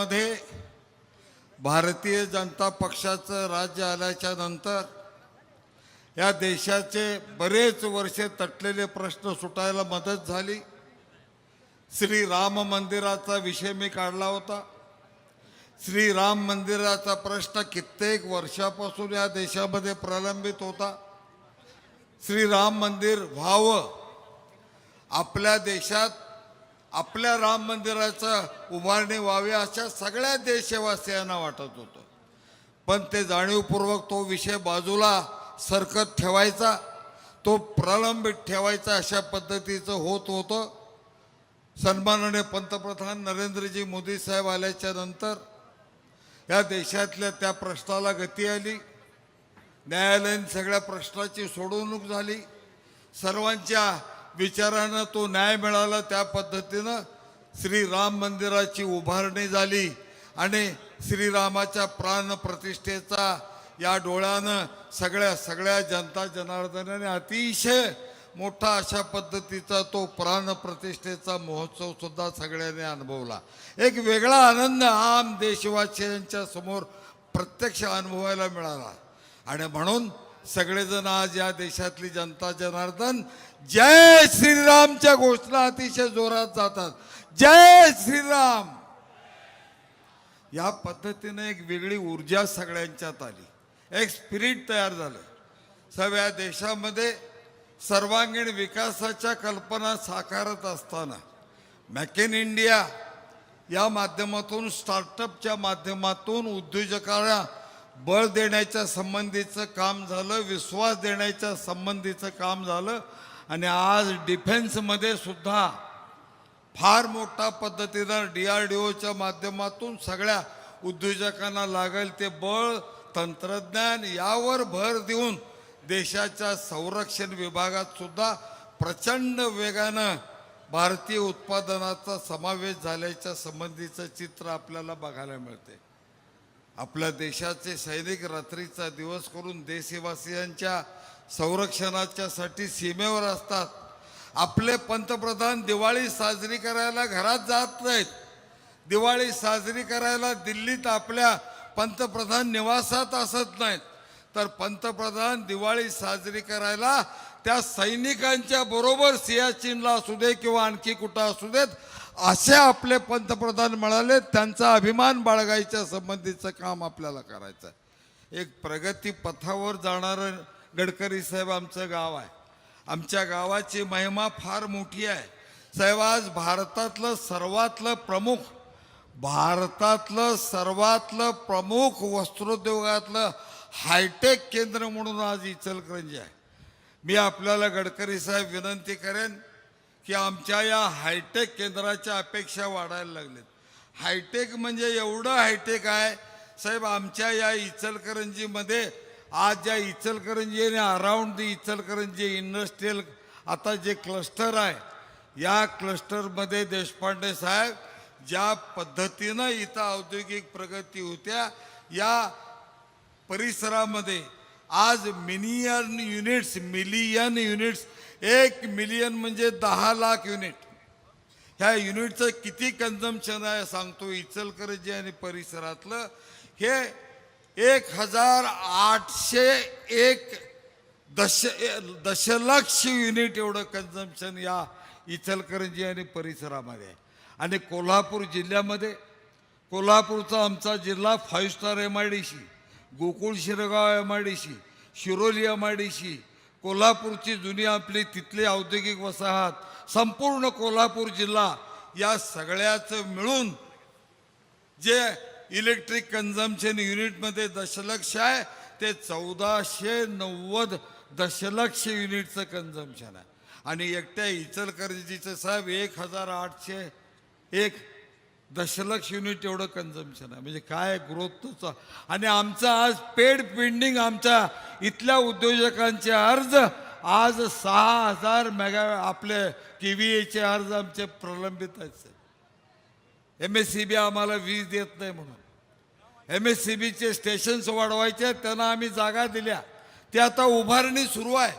मध्ये भारतीय जनता पक्षाचं राज्य आल्याच्यानंतर या देशाचे बरेच वर्षे तटलेले प्रश्न सुटायला मदत झाली. श्री राम मंदिराचा विषय मी काढला होता. श्री राम मंदिराचा प्रश्न कित्येक वर्षापासून या देशामध्ये प्रलंबित होता. श्री राम मंदिर व्हावं आपल्या देशात आपल्या राम मंदिराचं उभारणी व्हावी अशा सगळ्या देशवासियांना वाटत होतं. पण ते जाणीवपूर्वक तो विषय बाजूला सरकत ठेवायचा तो प्रलंबित ठेवायचा अशा पद्धतीचं होत होतं. सन्माननीय पंतप्रधान नरेंद्रजी मोदी साहेब आल्याच्यानंतर या देशातल्या त्या प्रश्नाला गती आली. न्यायालयीन सगळ्या प्रश्नाची सोडवणूक झाली. सर्वांच्या विचारानं तो न्याय मिळाला त्या पद्धतीनं श्री राम मंदिराची उभारणी झाली आणि श्रीरामाच्या प्राण प्रतिष्ठेचा या डोळ्यानं सगळ्या सगळ्या जनता जनार्दनाने अतिशय मोठा अशा पद्धतीचा तो प्राण प्रतिष्ठेचा महोत्सव सुद्धा सगळ्यांनी अनुभवला. एक वेगळा आनंद आम देशवासियांच्या समोर प्रत्यक्ष अनुभवायला मिळाला. आणि म्हणून सगळेजण आज या देशातली जनता जनार्दन जय श्रीरामच्या घोषणा अतिशय जोरात जातात. जय श्रीराम! या पद्धतीने एक वेगळी ऊर्जा सगळ्यांच्यात आली. एक स्पिरिट तयार झालं. सगळ्या देशामध्ये सर्वांगीण विकासाच्या कल्पना साकारत असताना मॅक इन इंडिया या माध्यमातून स्टार्टअपच्या माध्यमातून उद्योजकांना बळ देण्याच्या संबंधीचं काम झालं विश्वास देण्याच्या संबंधीचं काम झालं आणि आज डिफेन्समध्ये सुद्धा फार मोठ्या पद्धतीनं डी आर डी ओच्या माध्यमातून सगळ्या उद्योजकांना लागेल ते बळ तंत्रज्ञान यावर भर देऊन देशाच्या संरक्षण विभागात सुद्धा प्रचंड वेगानं भारतीय उत्पादनाचा समावेश झाल्याच्या संबंधीचं चित्र आपल्याला बघायला मिळते आपल्या देशाचे सैनिक रात्रीचा दिवस करून देशवासियांच्या संरक्षणाच्यासाठी सीमेवर असतात. आपले पंतप्रधान दिवाळी साजरी करायला घरात जात नाहीत. दिवाळी साजरी करायला दिल्लीत आपल्या पंतप्रधान निवासात असत नाहीत. तर पंतप्रधान दिवाळी साजरी करायला त्या सैनिकांच्या बरोबर सियाचीनला असू दे किंवा आणखी कुठं असू देत असे आपले पंतप्रधान म्हणाले त्यांचा अभिमान बाळगायच्या संबंधीचं काम आपल्याला करायचं आहे. एक प्रगती पथावर जाणारं गडकरी साहेब आमचं गाव आहे. आमच्या गावाची महिमा फार मोठी आहे. साहेब आज भारतातलं सर्वातलं प्रमुख भारतातलं सर्वातलं प्रमुख वस्त्रोद्योगातलं हायटेक केंद्र म्हणून आज इचलकरंजी आहे. मी आपल्याला गडकरी साहेब विनंती करेन की आमच्या या हायटेक केंद्राच्या अपेक्षा वाढायला लागलेत. हायटेक म्हणजे एवढं हायटेक आहे साहेब आमच्या या इचलकरंजीमध्ये आज ज्या इचलकरंजी आणि अराउंड दी इचलकरंजी इंडस्ट्रीयल आता जे क्लस्टर आहे या क्लस्टरमध्ये देशपांडे साहेब ज्या पद्धतीनं इथं औद्योगिक प्रगती होत्या या परिसरामध्ये आज मिलियन युनिट्स मिलियन युनिट्स एक मिलियन म्हणजे दहा लाख युनिट. ह्या युनिटचं किती कन्झम्पशन आहे सांगतो इचलकरंजी आणि परिसरातलं. हे एक हजार आठशे एक दश दशलक्ष युनिट एवढं कन्झम्पशन या इचलकरंजी आणि परिसरामध्ये आहे. आणि कोल्हापूर जिल्ह्यामध्ये कोल्हापूरचा आमचा जिल्हा five star M I D C Gokul Shirgaon M I D C Shiroli M I D C कोल्हापूरची जुनी आपली तिथली औद्योगिक वसाहत संपूर्ण कोल्हापूर जिल्हा या सगळ्याचं मिळून जे इलेक्ट्रिक कन्झम्पशन युनिटमध्ये दशलक्ष आहे ते चौदाशे नव्वद दशलक्ष युनिटचं कन्झम्पशन आहे. आणि एकट्या इचलकरंजीचं साहेब एक हजार आठशे एक दशलक्ष युनिट एवढं कन्झम्पशन आहे. म्हणजे काय ग्रोथचा आणि आमचा आज पेड पेंडिंग आमच्या इथल्या उद्योजकांचे अर्ज आज सहा हजार मेगा आपले के व्ही एचे अर्ज आमचे प्रलंबित आहेत एम एस सी बी आम्हाला वीज देत नाही म्हणून. एम एस सी बीचे स्टेशन्स वाढवायचे आहेत, त्यांना आम्ही जागा दिल्या. ते आता उभारणी सुरू आहे.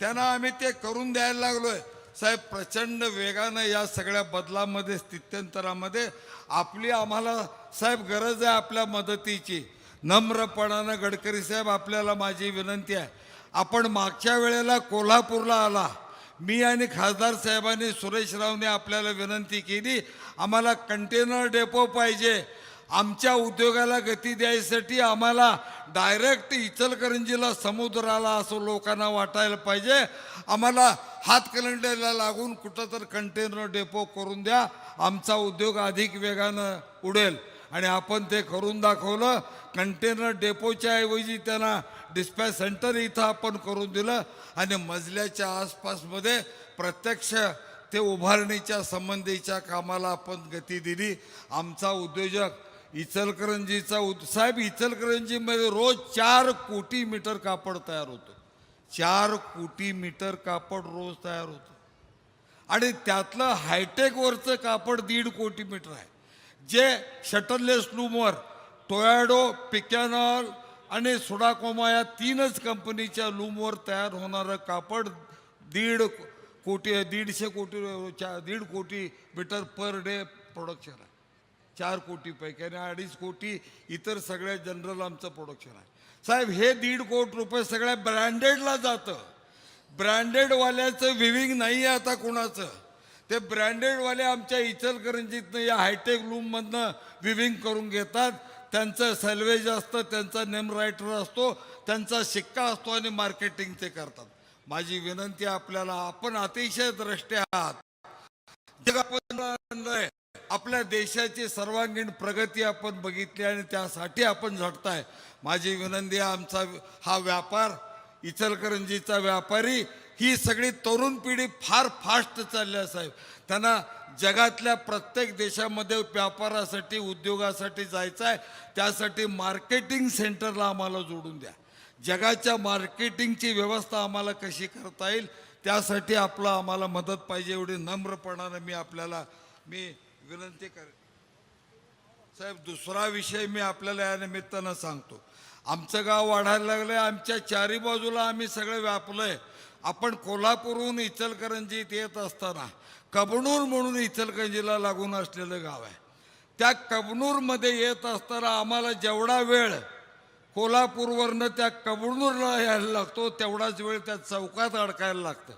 त्यांना आम्ही ते करून द्यायला लागलो आहे साहेब प्रचंड वेगानं या सगळ्या बदलामध्ये स्थित्यंतरामध्ये आपली आम्हाला साहेब गरज आहे आपल्या मदतीची. नम्रपणानं गडकरी साहेब आपल्याला माझी विनंती आहे. आपण मागच्या वेळेला कोल्हापूरला आला. मी आणि खासदार साहेबांनी सुरेश रावने आपल्याला विनंती केली आम्हाला कंटेनर डेपो पाहिजे. आमच्या उद्योगाला गती द्यायसाठी आम्हाला डायरेक्ट इचलकरंजीला समुद्राला असं लोकांना वाटायला पाहिजे. आम्हाला हातकलंड्याला लागून कुठं तर कंटेनर डेपो करून द्या. आमचा उद्योग अधिक वेगानं उडेल. आणि आपण ते करून दाखवलं. कंटेनर डेपोच्या ऐवजी त्यांना डिस्पॅच सेंटर इथं आपण करून दिलं. आणि मजल्याच्या आसपासमध्ये प्रत्यक्ष ते उभारणीच्या संबंधीच्या कामाला आपण गती दिली. आमचा उद्योजक इचलकरंजीचा उद साहेब इचलकरंजीमध्ये रोज चार कोटी मीटर कापड तयार होतं. चार कोटी मीटर कापड रोज तयार होतं. आणि त्यातलं हायटेकवरचं कापड दीड कोटी मीटर आहे. जे शटरलेस लूमवर टोयाडो पिकॅनॉल आणि सुडाकोमा या तीनच कंपनीच्या लूमवर तयार होणारं कापड दीड कोटी दीडशे कोटी चा- दीड कोटी मीटर पर डे प्रोडक्शन आहे. चार कोटीपैकी आणि अडीच कोटी इतर सगळ्या जनरल आमचं प्रोडक्शन आहे. साहेब हे दीड कोटी रुपये सगळ्या ब्रँडेडला जातं. ब्रँडेडवाल्याचं विविंग नाही आहे आता कुणाचं. ते ब्रँडेडवाले आमच्या इचलकरंजीतनं या हायटेक लूममधनं विविंग करून घेतात. त्यांचं सॅल्वेज असतं त्यांचा नेम रायटर असतो त्यांचा शिक्का असतो आणि मार्केटिंग ते करतात. माझी विनंती आपल्याला आपण अतिशय द्रष्टे आहात. जग आपण आपल्या देशाची सर्वांगीण प्रगती आपण बघितली आणि त्यासाठी आपण झटताय. माझी विनंती आहे आमचा हा व्यापार इचलकरंजीचा व्यापारी ही सगळी तरुण पिढी फार फास्ट चालली आहे साहेब. त्यांना जगातल्या प्रत्येक देशामध्ये व्यापारासाठी उद्योगासाठी जायचं आहे. त्यासाठी मार्केटिंग सेंटरला आम्हाला जोडून द्या. जगाच्या मार्केटिंगची व्यवस्था आम्हाला कशी करता येईल त्यासाठी आपलं आम्हाला मदत पाहिजे एवढी नम्रपणानं मी आपल्याला मी विनंती कर साहेब दुसरा विषय मी आपल्याला या निमित्तानं सांगतो. आमचं गाव वाढायला लागलंय आमच्या चारी बाजूला आम्ही सगळं व्यापलं आहे आपण कोल्हापूरहून इचलकरंजीत येत असताना कबनूर म्हणून इचलकरंजीला लागून असलेलं गाव आहे. त्या कबनूरमध्ये येत असताना आम्हाला जेवढा वेळ कोल्हापूरवरनं त्या कबनूरला यायला लागतो तेवढाच वेळ त्या चौकात अडकायला लागतं.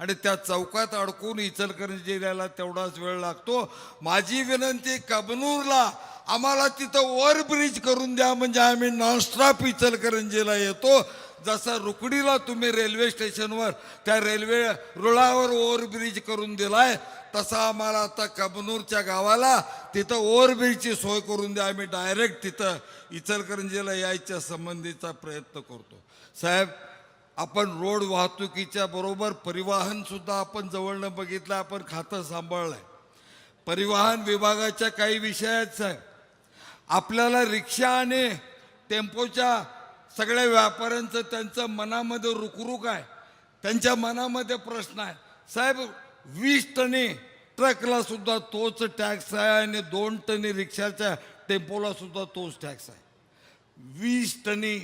आणि त्या चौकात अडकून इचलकरंजी जिल्ह्याला तेवढाच वेळ लागतो. माझी विनंती कबनूरला आम्हाला तिथं ओव्हरब्रिज करून द्या म्हणजे आम्ही नॉनस्टॉप इचलकरंजीला येतो. जसा रुकडीला तुम्ही रेल्वे स्टेशनवर त्या रेल्वे रुळावर ओव्हरब्रिज करून दिलाय तसा आम्हाला आता कबनूरच्या गावाला तिथं ओव्हरब्रिजची सोय करून द्या. आम्ही डायरेक्ट तिथं इचलकरंजीला यायच्या संबंधीचा प्रयत्न करतो. साहेब आपण रोड वाहतुकीच्या बरोबर परिवहन सुद्धा आपण जवळनं बघितलं आपण खातं सांभाळलंय. परिवहन विभागाच्या काही विषयाच साहेब आपल्याला रिक्षा आणि टेम्पोच्या सगळ्या व्यापाऱ्यांचं त्यांचं मनामध्ये रुकरुक आहे. त्यांच्या मनामध्ये प्रश्न आहे. साहेब वीस टनी ट्रकला सुद्धा तोच टॅक्स आहे आणि दोन टनी रिक्षाच्या टेम्पोला सुद्धा तोच टॅक्स आहे. वीस टनी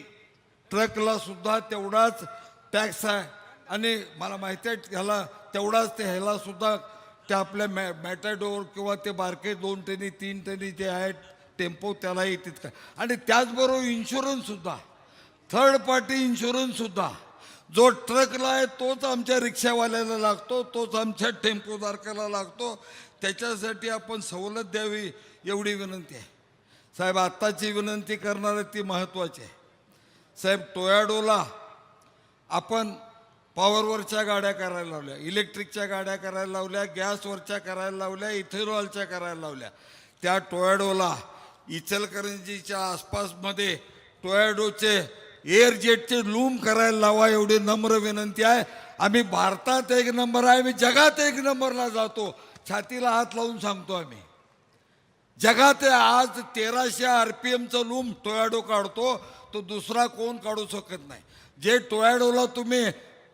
ट्रकला सुद्धा तेवढाच टॅक्स आहे. आणि मला माहिती आहे ह्याला तेवढाच ते ह्याला सुद्धा ते आपल्या मॅ मॅटॅडोर किंवा ते बारके दोन टनी तीन टनी जे आहेत टेम्पो त्यालाही तितका आणि त्याचबरोबर इन्शुरन्ससुद्धा थर्ड पार्टी इन्शुरन्ससुद्धा जो ट्रकला आहे तोच आमच्या रिक्षावाल्याला लागतो तोच आमच्या टेम्पोधारकाला लागतो. त्याच्यासाठी आपण सवलत द्यावी एवढी विनंती आहे. साहेब आत्ताची विनंती करणारे ती महत्त्वाची आहे. साहेब टोयाडोला आपण पॉवरवरच्या गाड्या करायला लावल्या इलेक्ट्रिकच्या गाड्या करायला लावल्या गॅसवरच्या करायला लावल्या इथेनॉलच्या करायला लावल्या. त्या टोयाडोला इचलकरंजीच्या आसपासमध्ये टोयाडोचे एअरजेटचे लूम करायला लावा एवढी नम्र विनंती आहे. आम्ही भारतात एक नंबर आहे आम्ही जगात एक नंबरला जातो. छातीला हात लावून सांगतो आम्ही. जगात आज तेराशे आर पी एमचं लूम टोयाडो काढतो तो दुसरा कोण काढू शकत नाही. जे टोयाडोला तुम्ही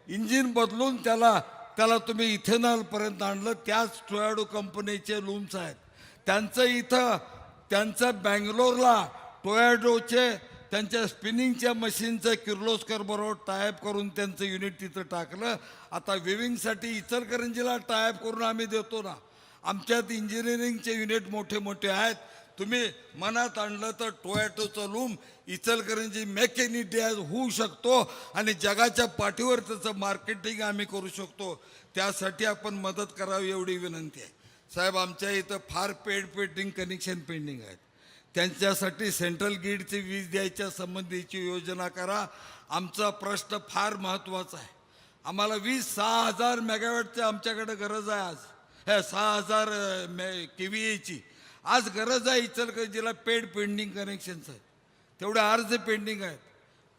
इंजिन बदलून त्याला त्याला तुम्ही इथेनॉलपर्यंत आणलं त्याच टोयाडो कंपनीचे लूम्स आहेत. त्यांचं इथं त्यांचं बँगलोरला टोयाडोचे त्यांच्या स्पिनिंगच्या मशीनचं किर्लोस्कर बरोबर टायप करून त्यांचं युनिट तिथं टाकलं. आता विविंगसाठी इचलकरंजीला टायप करून आम्ही देतो ना. आमच्यात इंजिनिअरिंगचे युनिट मोठे मोठे आहेत. तुम्ही मनात आणलं तर टोयॅटोचा loom Ichalkaranji make in India होऊ शकतो आणि जगाच्या पाठीवर त्याचं मार्केटिंग आम्ही करू शकतो. त्यासाठी आपण मदत करावी एवढी विनंती आहे. साहेब आमच्या इथं फार पेड पेंडिंग कनेक्शन पेंडिंग आहेत. त्यांच्यासाठी सेंट्रल ग्रीडची वीज द्यायच्या संबंधीची योजना करा. आमचा प्रश्न फार महत्त्वाचा आहे. आम्हाला वीस सहा हजार मेगावॅटची आमच्याकडे गरज आहे आज. हे सहा हजार मे के व्ही एची आज गरज आहे इचलकरंजीला पेड पेंडिंग कनेक्शन्स आहेत. तेवढे अर्ज पेंडिंग आहेत.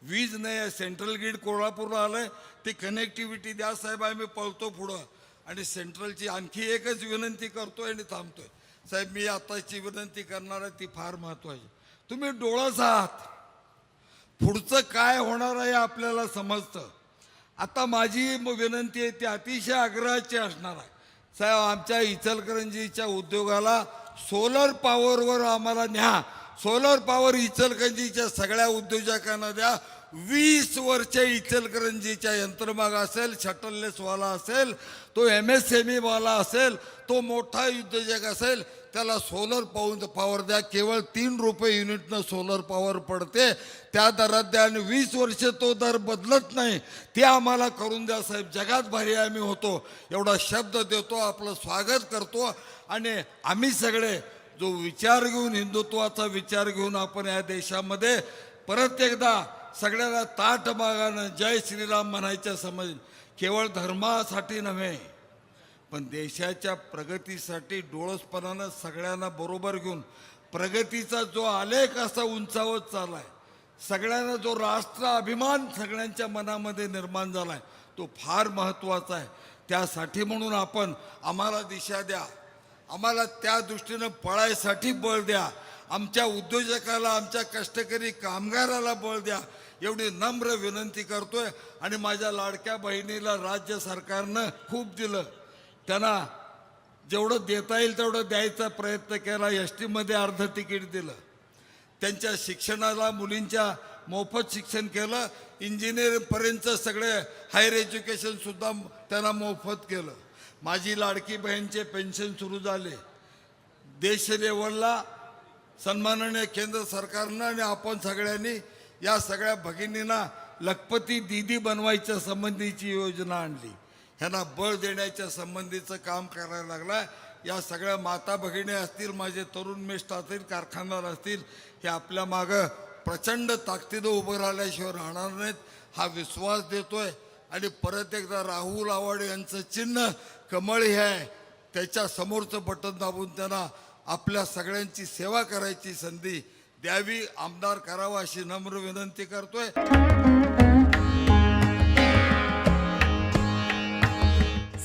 वीज नाही आहे सेंट्रल ग्रीड कोल्हापूरला आलंय. ते कनेक्टिव्हिटी द्या साहेब आम्ही पळतो पुढं. आणि सेंट्रलची आणखी एकच विनंती करतोय आणि थांबतोय. साहेब मी आताची विनंती करणार आहे ती फार महत्वाची. तुम्ही डोळस आहात. पुढचं काय होणार आहे आपल्याला समजतं. आता माझी विनंती आहे ती अतिशय आग्रहाची असणार आहे. साहेब आमच्या इचलकरंजीच्या उद्योगाला सोलर पॉवरवर आम्हाला न्या. सोलर पॉवर इचलकरंजीच्या सगळ्या उद्योजकांना द्या. वीस वर्ष इचलकरंजीच्या यंत्रमाग असेल शटललेसवाला असेल तो एम एस एम ईवाला असेल तो मोठा उद्योजक असेल त्याला सोलर पाऊन पॉवर द्या. केवळ तीन रुपये युनिटनं सोलर पॉवर पडते. त्या दरात द्या आणि वीस वर्ष तो दर बदलत नाही. ते आम्हाला करून द्या साहेब. जगात भारी आम्ही होतो. एवढा शब्द देतो आपलं स्वागत करतो. आणि आम्ही सगळे जो विचार घेऊन हिंदुत्वाचा विचार घेऊन आपण या देशामध्ये परत एकदा सगळ्याला ताट मागानं जय श्रीराम म्हणायच्या समज. केवळ धर्मासाठी नव्हे पण देशाच्या प्रगतीसाठी डोळसपणानं सगळ्यांना बरोबर घेऊन प्रगतीचा जो आलेख असा उंचावत चाललाय सगळ्यांना जो राष्ट्र अभिमान सगळ्यांच्या मनामध्ये निर्माण झालाय तो फार महत्त्वाचा आहे. त्यासाठी म्हणून आपण आम्हाला दिशा द्या आम्हाला त्या दृष्टीनं पळायसाठी बळ द्या आमच्या उद्योजकाला आमच्या कष्टकरी कामगाराला बळ द्या एवढी नम्र विनंती करतोय. आणि माझ्या लाडक्या बहिणीला राज्य सरकारनं खूप दिलं. त्यांना जेवढं देता येईल तेवढं द्यायचा प्रयत्न केला. एस टीमध्ये अर्ध तिकीट दिलं. त्यांच्या शिक्षणाला मुलींच्या मोफत शिक्षण केलं. इंजिनिअरिंगपर्यंतचं सगळे हायर एज्युकेशनसुद्धा त्यांना मोफत केलं. माझी लाडकी बहीणचे पेन्शन सुरू झाले. देश लेवलला सन्माननीय केंद्र सरकारनं आणि आपण सगळ्यांनी या सगळ्या भगिनींना लखपती दिदी बनवायच्या संबंधीची योजना आणली. ह्यांना बळ देण्याच्या संबंधीचं काम करायला लागला या सगळ्या माता भगिनी असतील माझे तरुण मेष्ट असतील कारखानदार असतील हे आपल्या मागं प्रचंड ताकदीनं उभं राहिल्याशिवाय राहणार नाहीत हा विश्वास देतोय. आणि परत एकदा राहुल आवाड यांचं चिन्ह कमळ हे आहे. त्याच्या समोरचं बटन दाबून त्यांना आपल्या सगळ्यांची सेवा करायची संधी द्यावी. आमदार करावा अशी नम्र विनंती करतोय.